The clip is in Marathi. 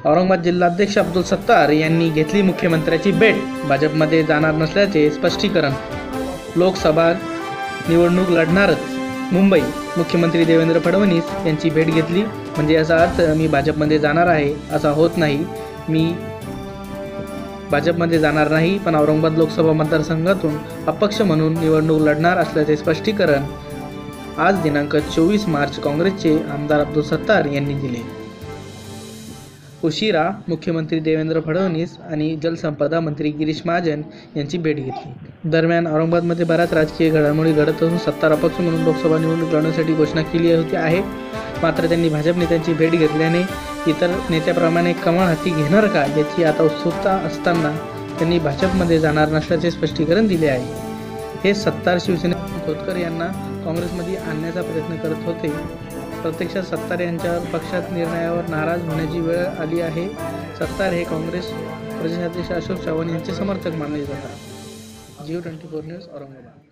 औरंगाबाद जिल्हाध्यक्ष अब्दुल सत्तार यांनी घेतली मुख्यमंत्र्याची भेट. भाजपमध्ये जाणार नसल्याचे स्पष्टीकरण. लोकसभा निवडणूक लढणारच. मुंबई मुख्यमंत्री देवेंद्र फडणवीस यांची भेट घेतली. म्हणजे याचा अर्थ मी भाजपमध्ये जाणार आहे असा होत नाही. मी भाजपमध्ये जाणार नाही पण औरंगाबाद लोकसभा मतदारसंघातून अपक्ष म्हणून निवडणूक लढणार असल्याचे स्पष्टीकरण आज दिनांक चोवीस मार्च काँग्रेसचे आमदार अब्दुल सत्तार यांनी दिले. उशिरा मुख्यमंत्री देवेंद्र फडणवीस आणि जलसंपदा मंत्री गिरीश महाजन यांची भेट घेतली. दरम्यान औरंगाबादमध्ये बऱ्याच राजकीय घडामोडी घडत असून सत्तार अपक्ष म्हणून लोकसभा निवडणूक लढवण्यासाठी घोषणा केली होती आहे. मात्र त्यांनी भाजप नेत्यांची भेट घेतल्याने इतर नेत्याप्रमाणे कमळ हाती घेणार का याची आता उत्सुकता असताना त्यांनी भाजपमध्ये जाणार नसल्याचे स्पष्टीकरण दिले आहे. हे सत्तार शिवसेने खोतकर यांना काँग्रेसमध्ये आणण्याचा प्रयत्न करत होते. प्रत्यक्षात सत्तार यांच्या पक्षात निर्णयावर नाराज होण्याची वेळ आली आहे. सत्तार हे काँग्रेस प्रदेशाध्यक्ष अशोक चव्हाण यांचे समर्थक मानले जातात. Jio twenty four news Aurangabad.